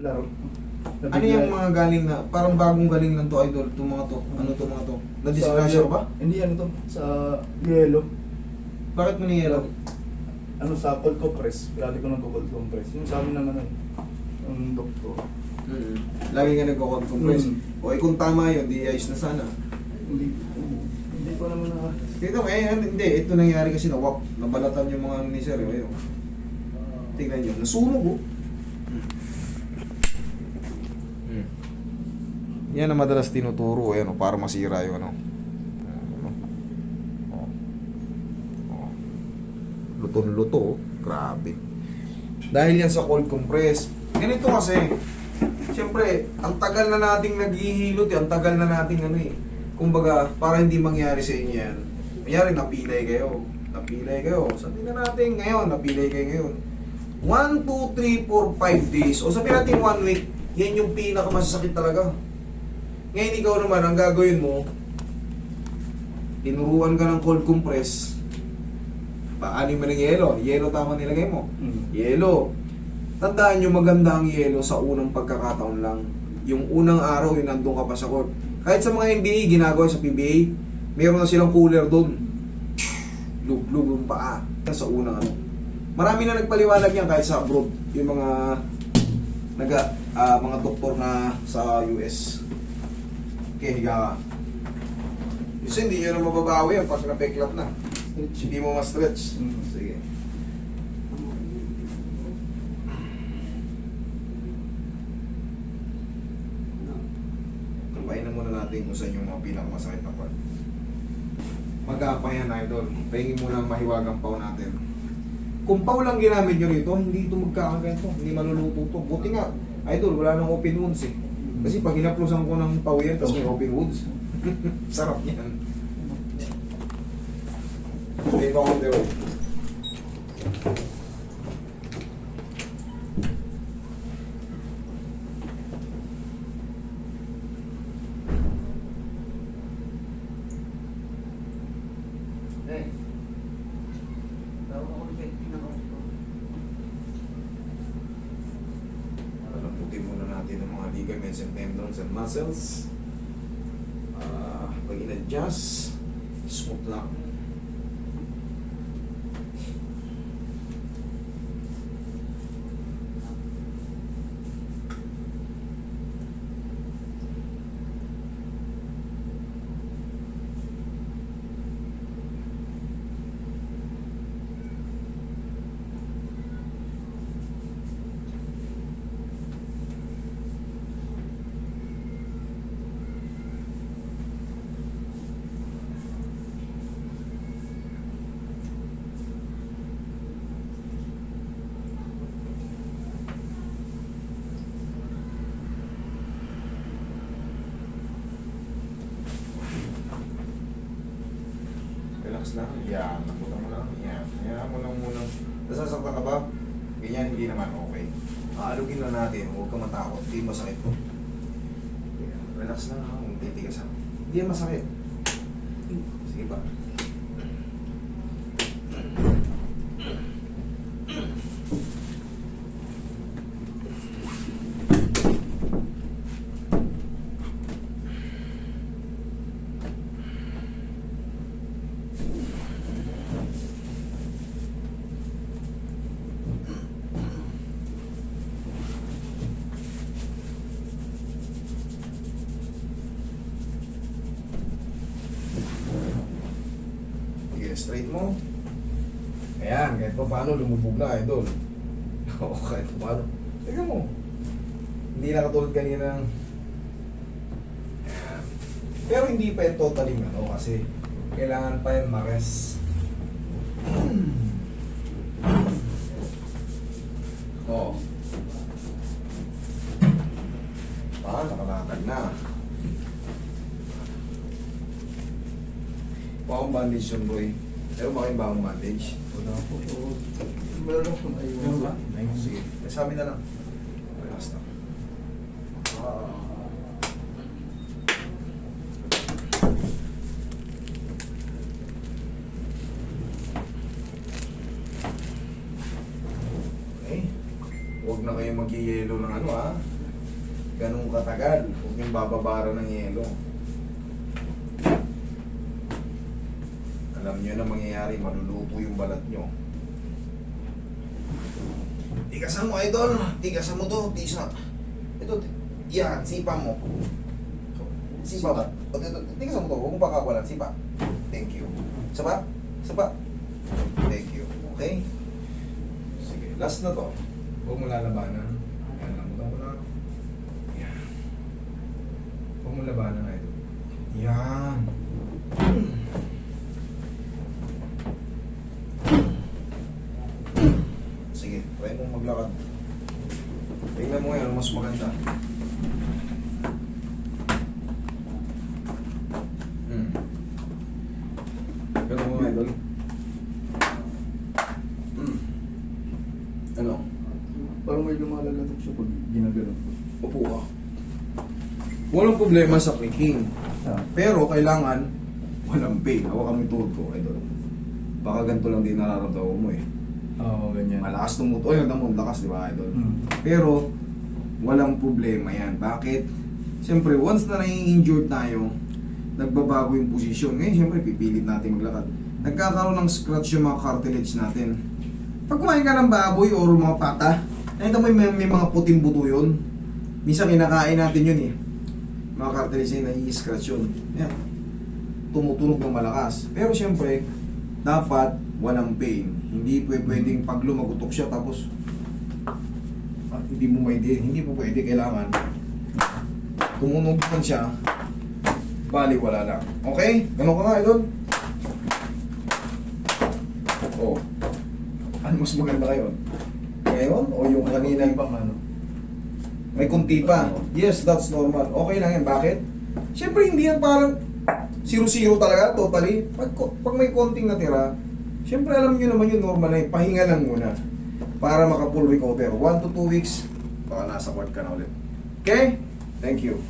Laro. Ano yung mga galing na, parang bagong galing lang to, idol, itong mga to, ano to mga to? Na-disgrasya ka ba? Hindi ano to, sa yellow. Bakit mo niyelo? Ano sa cold compress, lagi ko ng cold compress. Yung sabi naman ng ng doktor. Mm. Lagi nga nagko-cold compress. Mm. O eh, kung tama yun, di ayos na sana. Hindi, hindi ko naman na... Mo, eh, ano, hindi, ito nangyari kasi na wak, nabalatan yung mga ano ni sir, eh. Tingnan nyo, nasunog oh. Mm. Yan ang madalas tinuturo, eh, ano, para masira yung ano. Luton-luto, grabe. Dahil yan sa cold compress. Ganito kasi, Siyempre, ang tagal na nating naghihilot, eh, ang tagal na nating ano eh. Kumbaga, para hindi mangyari sa inyo yan. Mangyari, napilay kayo. Napilay kayo. Sabihin na natin ngayon, napilay kayo ngayon. 1, 2, 3, 4, 5 days. O sabihin natin 1 week, yan yung pinakamasasakit talaga. Ngayon ikaw naman, ang gagawin mo, tinuruan ka ng cold compress, paano mo ng yelo? Yelo tama nilagay mo. Mm. Yelo. Tandaan nyo maganda ang yelo sa unang pagkakataon lang. Yung unang araw, yung nandun ka pa sa court. Kahit sa mga NBA, ginagawa sa PBA, meron na silang cooler doon. Luglug yung paa. Sa unang ano. Marami na nagpaliwanag yan kahit sa abroad. Yung mga naga, ah, mga doktor na sa US. Okay, higa ka. Kasi hindi nyo na mababawi yan pag napeklat na. Hindi mo ma-stretch. Mm. Sige. Kapain na muna natin kung saan yung mga pinakamasakit na part. Mag-aapay yan, idol. Pahingin muna ang mahiwagang pau natin. Kung pau lang ginamit nyo rito, hindi ito magkakaganto. Hindi maluluto to. Buti nga, idol, wala nang open wounds eh. Kasi pag hinaplusan ko ng pau yan, tapos may open wounds. Sarap yan. Take on the road. Eh. Tawag ako ni Betty na ako. Lamputin muna natin ang mga ligaments and tendons and muscles. Ah, pag in-adjust, smooth lang. Relax lang. Nakuta mo lang. Yan. Yan mo lang muna. Nasasaktan ka ba? Ganyan, hindi naman okay. Aalugin na natin. Huwag ka matakot. Hindi masakit. Yan. Relax lang. Huwag titigas ha. Hindi masakit. Sige ba? Sige, straight mo. Ayan, kahit pa paano lumubog na, idol. Oo, kahit pa paano. Tingnan mo. Hindi na katulad kanina ng... Pero hindi pa yung totally ano kasi kailangan pa yung mares. Oo. Ah, nakalakad na. Bakong bandage yun, boy. Pero bakit bakong bandage? Wala po. Meron lang ayaw. Meron ba? Sige. Eh, sabi na lang. Relax na. Okay. Huwag na kayong mag ng ano ha. Ganun katagal. Huwag yung bababara ng yelo. Alam nyo na mangyayari, maluluto yung balat nyo. Tigasan mo, idol. Tigasan mo to, tisa. Ito, yan, sipa mo. Sipa ba? O, ito, tigasan mo to, huwag mo pakakawalan, sipa. Thank you. Sapa? Sapa? Thank you. Okay? Sige, last na to. Huwag mo lalabanan. Yan, lamutan mo na. Yan. Huwag mo labanan, idol. Yan. Sige, try mong maglakad. Tingnan mo ngayon, mas maganda. Hmm. Ganun mo, idol. Hmm. Ano? Parang may lumalagatok siya pag ginaganon ko. Upo ka. Walang problema sa clicking. Ah. Pero kailangan walang pain. Hawakan mo yung tuhod ko, idol. Baka ganito lang din nararamdaman mo eh. Oo, ganyan. Malakas tumuto. Ayun, tamo, lakas, di ba, idol? Hmm. Pero, walang problema yan. Bakit? Siyempre, once na nai-injured tayo, nagbabago yung posisyon. Ngayon, siyempre, pipilit natin maglakad. Nagkakaroon ng scratch yung mga cartilage natin. Pag kumain ka ng baboy or mga pata, nakita mo yung may, may mga puting buto yun. Minsan kinakain natin yun eh. Mga cartilage na nai-scratch yun. Yan. Tumutunog ng malakas. Pero siyempre, dapat walang pain. Hindi pwe- pwedeng pag lumagutok siya tapos at hindi mo may hindi po pwede kailangan tumunog man siya. Bali wala lang okay? Ganun ka nga idol? Oh. Ano mas maganda ngayon? Ngayon o yung kanina? pang ano. may kunti pa. Yes that's normal. Okay lang yan. Bakit? Siyempre hindi yan parang zero-zero talaga totally. Pag, pag may konting natira Siyempre alam nyo naman yun normal na yun. Pahinga lang muna para maka full recover. 1 to 2 weeks baka nasa ward ka na ulit. Okay? Thank you